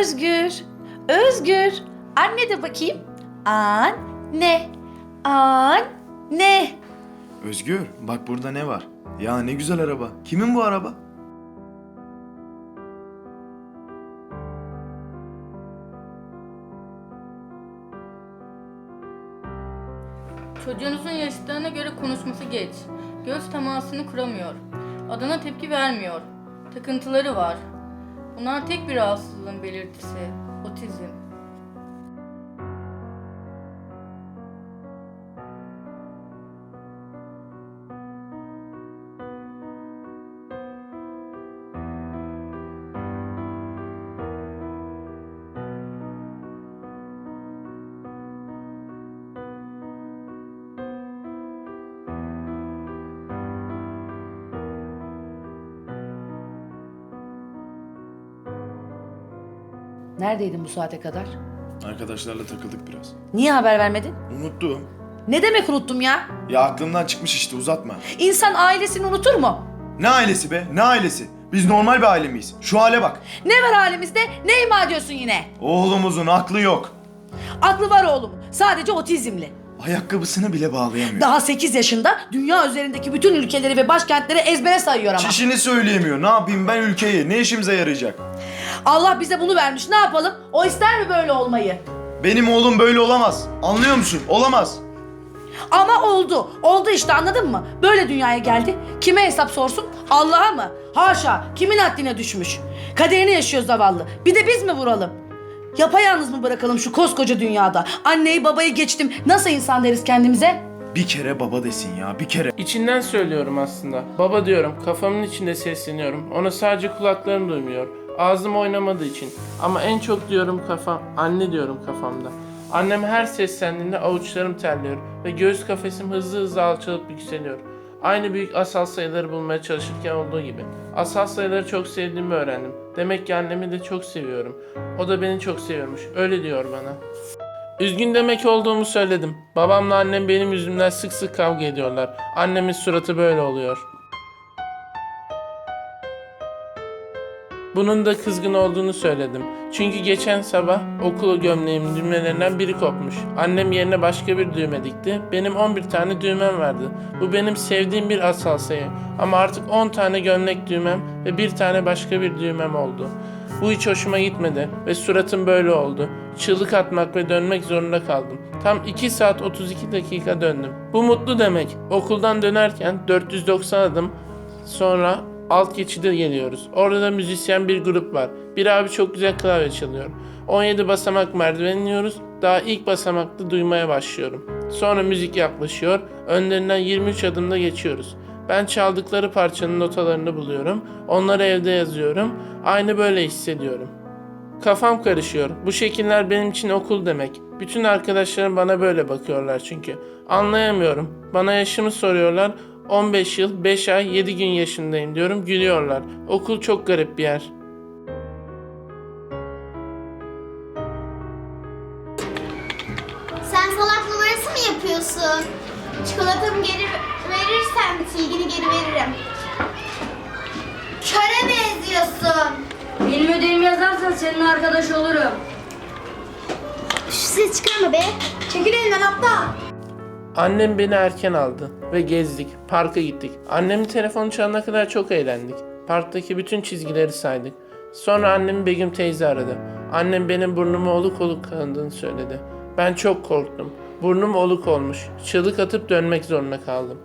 Özgür. Özgür. Anne de bakayım. Anne. Anne. Özgür bak burada ne var? Ya ne güzel araba. Kimin bu araba? Çocuğunuzun yaşıtlarına göre konuşması geç. Göz temasını kuramıyor. Adına tepki vermiyor. Takıntıları var. Bunlar tek bir rahatsızlığın belirtisi. Otizm. Neredeydin bu saate kadar? Arkadaşlarla takıldık biraz. Niye haber vermedin? Unuttum. Ne demek unuttum ya? Ya aklımdan çıkmış işte uzatma. İnsan ailesini unutur mu? Ne ailesi be? Ne ailesi? Biz normal bir aile miyiz? Şu hale bak. Ne var halimizde? Ne ima ediyorsun yine? Oğlumuzun aklı yok. Aklı var oğlumun. Sadece otizmli. Ayakkabısını bile bağlayamıyor. Daha 8 yaşında dünya üzerindeki bütün ülkeleri ve başkentleri ezbere sayıyor ama. Çişini söyleyemiyor. Ne yapayım ben ülkeyi? Ne işimize yarayacak? Allah bize bunu vermiş. Ne yapalım? O ister mi böyle olmayı? Benim oğlum böyle olamaz. Anlıyor musun? Olamaz. Ama oldu. Oldu işte anladın mı? Böyle dünyaya geldi. Kime hesap sorsun? Allah'a mı? Haşa. Kimin haddine düşmüş? Kaderini yaşıyor zavallı. Bir de biz mi vuralım? Yapayalnız mı bırakalım şu koskoca dünyada? Anneyi babayı geçtim. Nasıl insan deriz kendimize? Bir kere baba desin ya. Bir kere. İçinden söylüyorum aslında. Baba diyorum, kafamın içinde sesleniyorum. Ona sadece kulaklarım duymuyor. Ağzım oynamadığı için. Ama en çok diyorum kafam, anne diyorum kafamda. Annem her seslendiğinde avuçlarım terliyor ve göğüs kafesim hızlı hızlı alçalıp yükseliyor. Aynı büyük asal sayıları bulmaya çalışırken olduğu gibi. Asal sayıları çok sevdiğimi öğrendim. Demek ki annemi de çok seviyorum. O da beni çok seviyormuş. Öyle diyor bana. Üzgün demek olduğumu söyledim. Babamla annem benim yüzümden sık sık kavga ediyorlar. Annemin suratı böyle oluyor. Bunun da kızgın olduğunu söyledim. Çünkü geçen sabah okulu gömleğimin düğmelerinden biri kopmuş. Annem yerine başka bir düğme dikti. Benim 11 tane düğmem vardı. Bu benim sevdiğim bir asal sayı. Ama artık 10 tane gömlek düğmem ve bir tane başka bir düğmem oldu. Bu hiç hoşuma gitmedi ve suratım böyle oldu. Çığlık atmak ve dönmek zorunda kaldım. Tam 2 saat 32 dakika döndüm. Bu mutlu demek. Okuldan dönerken 490 adım sonra alt geçide geliyoruz. Orada da müzisyen bir grup var. Bir abi çok güzel klavye çalıyor. 17 basamak merdiven iniyoruz. Daha ilk basamakta duymaya başlıyorum. Sonra müzik yaklaşıyor. Önlerinden 23 adımda geçiyoruz. Ben çaldıkları parçanın notalarını buluyorum. Onları evde yazıyorum. Aynı böyle hissediyorum. Kafam karışıyor. Bu şekiller benim için okul demek. Bütün arkadaşlarım bana böyle bakıyorlar çünkü. Anlayamıyorum. Bana yaşımı soruyorlar. 15 yıl, 5 ay, 7 gün yaşındayım diyorum. Gülüyorlar. Okul çok garip bir yer. Sen salak numarası mı yapıyorsun? Çikolatamı geri verirsen silgini geri veririm. Köre benziyorsun. Benim ödevimi yazarsan senin arkadaş olurum. Şu ses çıkarma be. Çekil elinden aptal. Annem beni erken aldı ve gezdik. Parka gittik. Annemin telefonu çalana kadar çok eğlendik. Parktaki bütün çizgileri saydık. Sonra annemi Begüm teyze aradı. Annem benim burnumu oluk oluk kanadığını söyledi. Ben çok korktum. Burnum oluk olmuş. Çığlık atıp dönmek zorunda kaldım.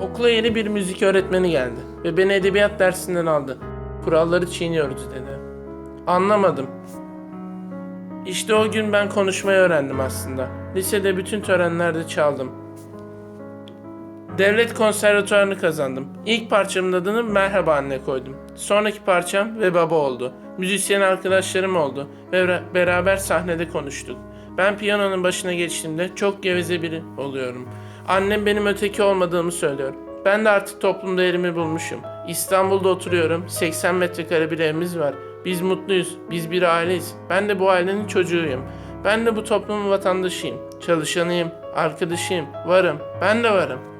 Okula yeni bir müzik öğretmeni geldi ve beni edebiyat dersinden aldı. Kuralları çiğniyoruz dedi. Anlamadım. İşte o gün ben konuşmayı öğrendim aslında. Lisede bütün törenlerde çaldım. Devlet konservatuarını kazandım. İlk parçamın adını Merhaba Anne koydum. Sonraki parçam ve baba oldu. Müzisyen arkadaşlarım oldu ve beraber sahnede konuştuk. Ben piyanonun başına geçtiğimde çok geveze biri oluyorum. Annem benim öteki olmadığımı söylüyor. Ben de artık toplumda yerimi bulmuşum. İstanbul'da oturuyorum. 80 metrekare bir evimiz var. Biz mutluyuz. Biz bir aileyiz. Ben de bu ailenin çocuğuyum. Ben de bu toplumun vatandaşıyım. Çalışanıyım, arkadaşıyım, varım. Ben de varım.